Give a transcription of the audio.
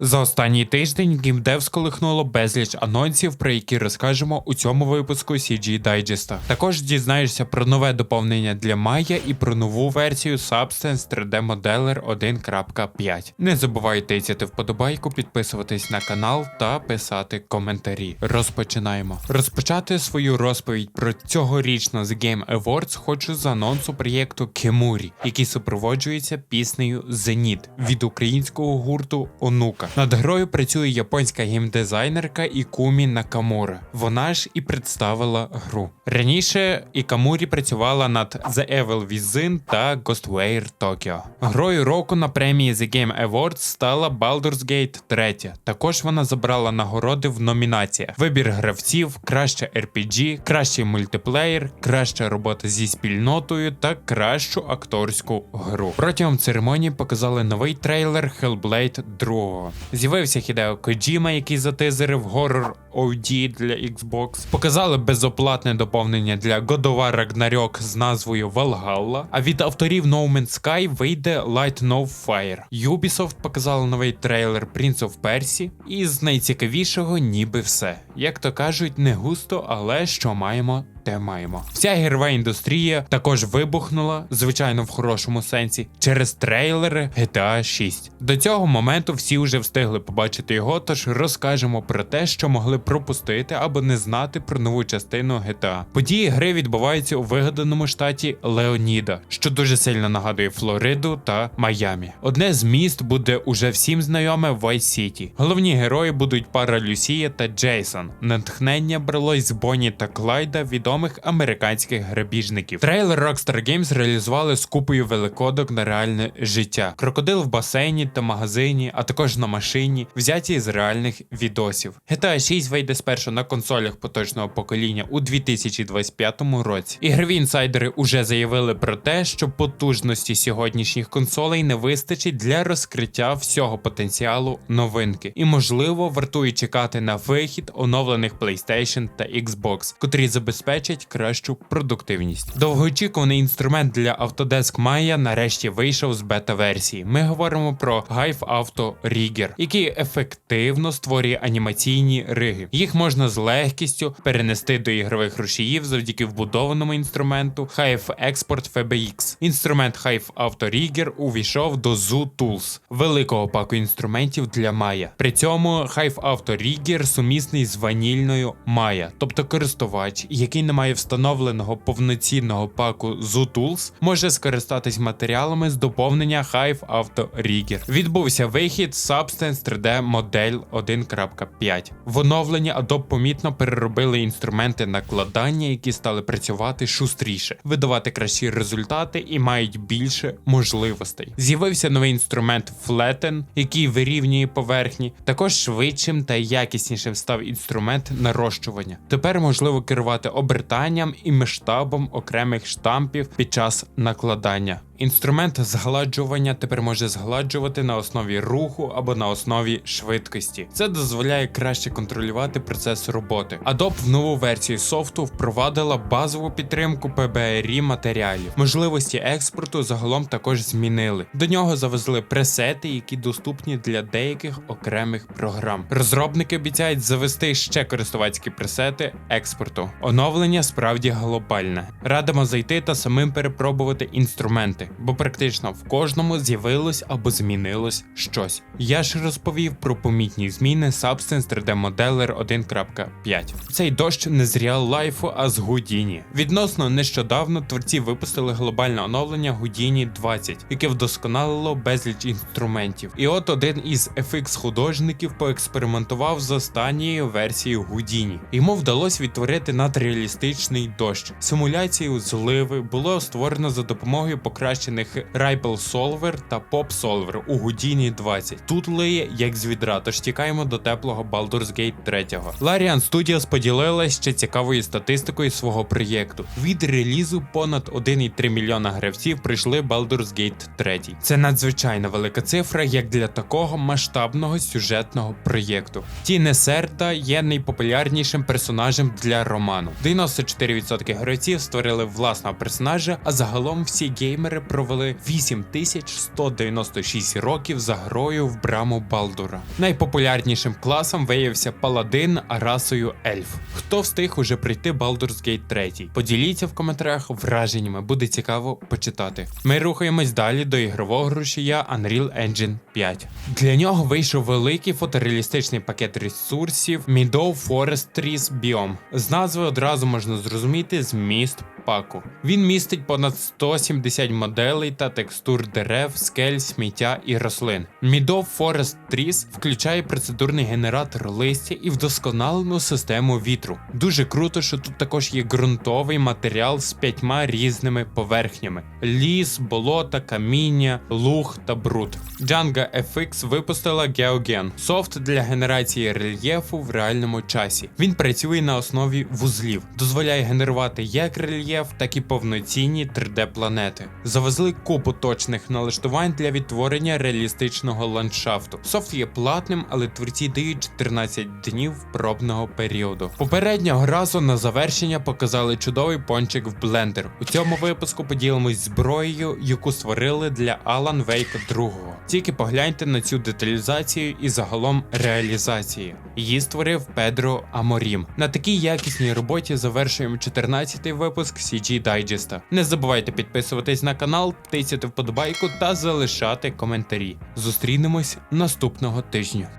За останній тиждень GameDev сколихнуло безліч анонсів, про які розкажемо у цьому випуску CG Digest. Також дізнаєшся про нове доповнення для Maya і про нову версію Substance 3D Modeler 1.5. Не забувайте тицяти вподобайку, підписуватись на канал та писати коментарі. Розпочинаємо. Розпочати свою розповідь про цьогорічно The Game Awards хочу з анонсу проєкту Кемурі, який супроводжується піснею Зеніт від українського гурту Онука. Над грою працює японська геймдизайнерка Ікумі Накамура. Вона ж і представила гру. Раніше Ікамурі працювала над The Evil Within та Ghostwire Tokyo. Грою року на премії The Game Awards стала Baldur's Gate 3. Також вона забрала нагороди в номінаціях: вибір гравців, краще RPG, кращий мультиплеєр, краща робота зі спільнотою та кращу акторську гру. Протягом церемонії показали новий трейлер Hellblade 2. З'явився Хідео Коджіма, який затизерив горор OD для Xbox. Показали безоплатне доповнення для God of War Ragnarok з назвою Valhalla. А від авторів No Man's Sky вийде Light No Fire. Ubisoft показала новий трейлер Prince of Persia. І з найцікавішого ніби все. Як то кажуть, не густо, але що маємо. Те маємо. Вся ігрова індустрія також вибухнула, звичайно, в хорошому сенсі, через трейлери GTA 6. До цього моменту всі вже встигли побачити його, тож розкажемо про те, що могли пропустити або не знати про нову частину GTA. Події гри відбуваються у вигаданому штаті Леоніда, що дуже сильно нагадує Флориду та Майамі. Одне з міст буде уже всім знайоме Vice City. Головні герої будуть пара Люсія та Джейсон. Натхнення бралось з Бонні та Клайда відомих американських грабіжників. Трейлер Rockstar Games реалізували з купою великодок на реальне життя. Крокодил в басейні та магазині, а також на машині, взяті з реальних відосів. GTA 6 вийде спершу на консолях поточного покоління у 2025 році. Ігрові інсайдери уже заявили про те, що потужності сьогоднішніх консолей не вистачить для розкриття всього потенціалу новинки, і можливо вартує чекати на вихід оновлених PlayStation та Xbox, котрі забезпечать кращу продуктивність. Довгоочікуваний інструмент для Autodesk Maya нарешті вийшов з бета-версії. Ми говоримо про Hive Auto Rigger, який ефективно створює анімаційні риги. Їх можна з легкістю перенести до ігрових рушіїв завдяки вбудованому інструменту Hive Export FBX. Інструмент Hive Auto Rigger увійшов до Zoo Tools, великого паку інструментів для Maya. При цьому Hive Auto Rigger сумісний з ванільною Maya, тобто користувач, який не має встановленого повноцінного паку Zoo Tools, може скористатись матеріалами з доповнення Hive Auto Rigger. Відбувся вихід Substance 3D Model 1.5. В оновленні Adobe помітно переробили інструменти накладання, які стали працювати шустріше, видавати кращі результати і мають більше можливостей. З'явився новий інструмент Flatten, який вирівнює поверхні. Також швидшим та якіснішим став інструмент нарощування. Тепер можливо керувати обертанням і масштабом окремих штампів під час накладання. Інструмент згладжування тепер може згладжувати на основі руху або на основі швидкості. Це дозволяє краще контролювати процес роботи. Adobe в нову версію софту впровадила базову підтримку PBRI матеріалів. Можливості експорту загалом також змінили. До нього завезли пресети, які доступні для деяких окремих програм. Розробники обіцяють завести ще користувацькі пресети експорту. Оновлення справді глобальне. Радимо зайти та самим перепробувати інструменти бо практично в кожному з'явилось або змінилось щось. Я ж розповів про помітні зміни Substance 3D Modeler 1.5. Цей дощ не з Real Life, а з Houdini. Відносно нещодавно творці випустили глобальне оновлення Houdini 20, яке вдосконалило безліч інструментів. І от один із FX художників поекспериментував з останньою версією Houdini. Йому вдалося відтворити надреалістичний дощ. Симуляцію зливи було створено за допомогою покращення покращених Ripple Solver та Pop Solver у Houdini 20. Тут лиє як з відра, тож тікаємо до теплого Baldur's Gate 3. Larian Studios поділилась ще цікавою статистикою свого проєкту. Від релізу понад 1,3 мільйона гравців прийшли Baldur's Gate 3. Це надзвичайно велика цифра, як для такого масштабного сюжетного проєкту. Тіне Серта є найпопулярнішим персонажем для роману. 94% гравців створили власного персонажа, а загалом всі геймери провели 8196 років за грою в браму Балдура. Найпопулярнішим класом виявився паладин, расою ельф. Хто встиг уже прийти Baldur's Gate 3? Поділіться в коментарях враженнями, буде цікаво почитати. Ми рухаємось далі до ігрового рушія Unreal Engine 5. Для нього вийшов великий фотореалістичний пакет ресурсів Meadow Forestries Biome. З назви одразу можна зрозуміти зміст паку. Він містить понад 170 моделей та текстур дерев, скель, сміття і рослин. Meadow Forest Trees включає процедурний генератор листя і вдосконалену систему вітру. Дуже круто, що тут також є ґрунтовий матеріал з п'ятьма різними поверхнями: ліс, болота, каміння, луг та бруд. Django FX випустила GeoGen – софт для генерації рельєфу в реальному часі. Він працює на основі вузлів, дозволяє генерувати як рельєф, так і повноцінні 3D-планети. Завезли купу точних налаштувань для відтворення реалістичного ландшафту. Софт є платним, але творці дають 14 днів пробного періоду. Попереднього разу на завершення показали чудовий пончик в Blender. У цьому випуску поділимось зброєю, яку створили для Alan Wake 2. Тільки погляньте на цю деталізацію і загалом реалізацію. Її створив Педро Аморім. На такій якісній роботі завершуємо 14-й випуск CG Дайджеста. Не забувайте підписуватись на канал, тисяти вподобайку та залишати коментарі. Зустрінемось наступного тижня.